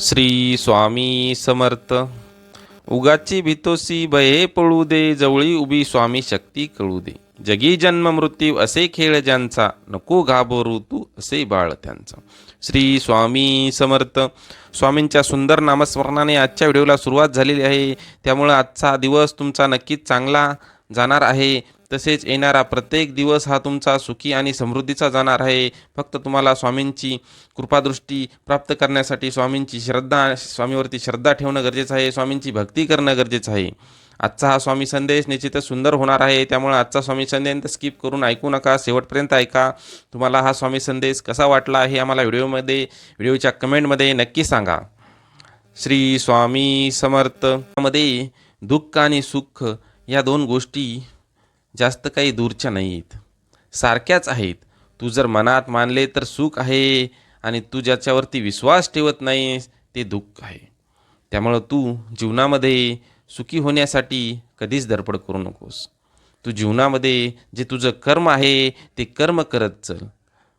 श्री स्वामी समर्थ. उगाची भितोसी भये पळू दे जवळी उभी स्वामी शक्ती कळू दे जगी जन्म मृत्यू असे खेळ ज्यांचा नको घाबरू तू असे बाळ त्यांचा. श्री स्वामी समर्थ. स्वामींच्या सुंदर नामस्मरणाने आजच्या व्हिडिओला सुरुवात झालेली आहे. त्यामुळं आजचा दिवस तुमचा नक्कीच चांगला जाणार आहे. तसेच येणारा प्रत्येक दिवस हा तुमचा सुखी आणि समृद्धीचा जाणार आहे. फक्त तुम्हाला स्वामींची कृपादृष्टी प्राप्त करण्यासाठी स्वामींची श्रद्धा स्वामीवरती श्रद्धा ठेवणं गरजेचं आहे. स्वामींची भक्ती करणं गरजेचं आहे. आजचा हा स्वामी संदेश निश्चितच सुंदर होणार आहे. त्यामुळे आजचा स्वामी संदेश स्किप करून ऐकू नका. शेवटपर्यंत ऐका. तुम्हाला हा स्वामी संदेश कसा वाटला हे आम्हाला व्हिडिओमध्ये व्हिडिओच्या कमेंटमध्ये नक्की सांगा. श्री स्वामी समर्थ. मध्ये दुःख आणि सुख या दोन गोष्टी जास्त काही दूरच्या नाही आहेत सारख्याच आहेत. तू जर मनात मानले तर सुख आहे आणि तू ज्याच्यावरती विश्वास ठेवत नाहीस ते दुःख आहे. त्यामुळं तू जीवनामध्ये सुखी होण्यासाठी कधीच धडपड करू नकोस. तू जीवनामध्ये जे तुझं कर्म आहे ते कर्म करत चल.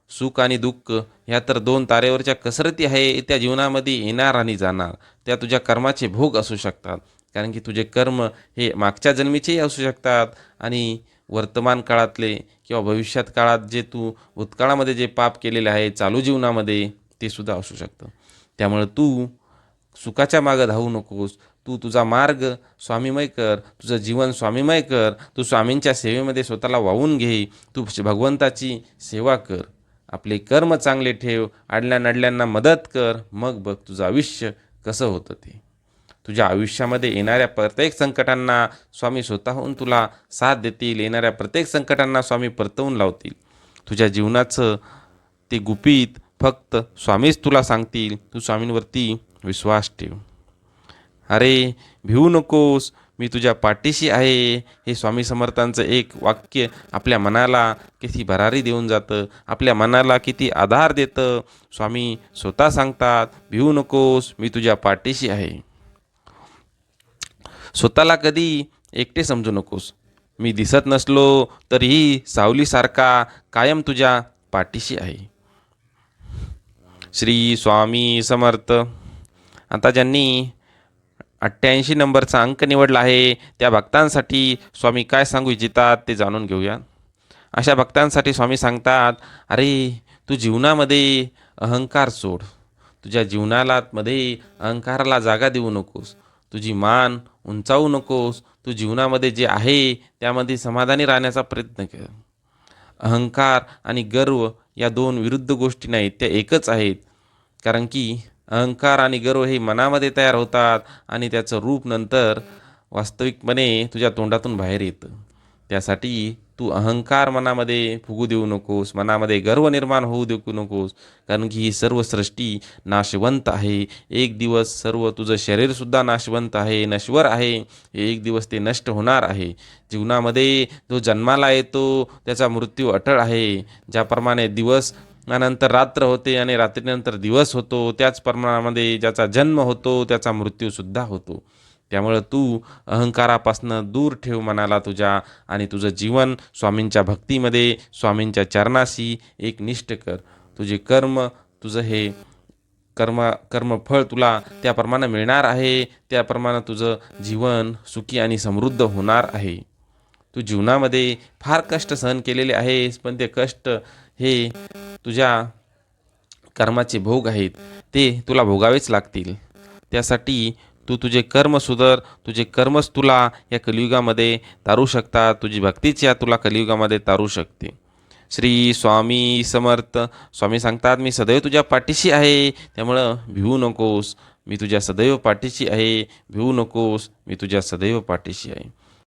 सुख आणि दुःख ह्या तर दोन तारेवरच्या कसरती आहे त्या जीवनामध्ये येणार आणि जाणार. त्या तुझ्या कर्माचे भोग असू शकतात. कारण की तुझे कर्म हे मागच्या जन्मीचेही असू शकतात आणि वर्तमान काळातले किंवा भविष्यात काळात जे तू भूतकाळामध्ये जे पाप केलेले आहे चालू जीवनामध्ये ते सुद्धा असू शकतं. त्यामुळं तू सुखाच्या मागं धावू नकोस. तू तुझा मार्ग स्वामीमय कर. तुझं जीवन स्वामीमय कर. तू स्वामींच्या सेवेमध्ये स्वतःला वाहून घे. तू भगवंताची सेवा कर. आपले कर्म चांगले ठेव. आडल्या नडल्यांना मदत कर. मग बघ तुझं आयुष्य कसं होतं ते. तुझ्या आयुष्यामध्ये येणाऱ्या प्रत्येक संकटांना स्वामी स्वतःहून तुला साथ देतील येणाऱ्या प्रत्येक संकटांना स्वामी परतवून लावतील. तुझ्या जीवनाचं ते गुपित फक्त स्वामीच तुला सांगतील तू स्वामींवरती विश्वास ठेव. अरे भिवू नकोस मी तुझ्या पाठीशी आहे हे स्वामी समर्थांचं एक वाक्य आपल्या मनाला किती भरारी देऊन जातं आपल्या मनाला किती आधार देतं. स्वामी स्वतः सांगतात भिवू नकोस मी तुझ्या पाठीशी आहे. स्वतःला कधी एकटे समजू नकोस. मी दिसत नसलो तरीही सावलीसारखा कायम तुझ्या पाठीशी आहे. श्री स्वामी समर्थ. आता ज्यांनी अठ्ठ्याऐंशी नंबरचा अंक निवडला आहे त्या भक्तांसाठी स्वामी काय सांगू इच्छितात ते जाणून घेऊया. अशा भक्तांसाठी स्वामी सांगतात अरे तू जीवनामध्ये अहंकार सोड. तुझ्या जीवनाला मध्ये अहंकाराला जागा देऊ नकोस. तुझी मान उंचावू नकोस तू जीवनामध्ये जे आहे त्यामध्ये समाधानी राहण्याचा प्रयत्न कर. अहंकार आणि गर्व या दोन विरुद्ध गोष्टी नाहीत त्या एकच आहेत. कारण की अहंकार आणि गर्व हे मनामध्ये तयार होतात आणि त्याचं रूप नंतर वास्तविकपणे तुझ्या तोंडातून बाहेर येतं. त्यासाठी तू अहंकार मनामध्ये फुगू देऊ नकोस मनामध्ये गर्व निर्माण होऊ देऊ नकोस कारण की ही सर्व सृष्टी नाशवंत आहे. एक दिवस सर्व तुझं शरीरसुद्धा नाशवंत आहे नश्वर आहे. एक दिवस ते नष्ट होणार आहे. जीवनामध्ये जो जन्माला येतो त्याचा मृत्यू अटळ आहे. ज्याप्रमाणे दिवस नंतर रात्र होते आणि रात्रीनंतर दिवस होतो त्याच प्रमाणामध्ये ज्याचा जन्म होतो त्याचा मृत्यूसुद्धा होतो. त्यामुळं तू अहंकारापासनं दूर ठेव मनाला तुझ्या आणि तुझं जीवन स्वामींच्या भक्तीमध्ये स्वामींच्या चरणाशी एक निष्ठ कर. तुझे कर्म तुझं हे कर्म कर्मफळ तुला त्याप्रमाणे मिळणार आहे. त्याप्रमाणे तुझं जीवन सुखी आणि समृद्ध होणार आहे. तू जीवनामध्ये फार कष्ट सहन केलेले आहेस पण ते कष्ट हे तुझ्या कर्माचे भोग आहेत. ते तुला भोगावेच लागतील. त्यासाठी तू तुझे कर्म सुधर तुझे कर्मच तुला या कलियुगामध्ये तारू शकतात तुझी भक्तीच या तुला कलियुगामध्ये तारू शकते. श्री स्वामी समर्थ स्वामी सांगतात मी सदैव तुझ्या पाठीशी आहे त्यामुळं भिवू नकोस. मी तुझ्या सदैव पाठीशी आहे भिवू नकोस. मी तुझ्या सदैव पाठीशी आहे.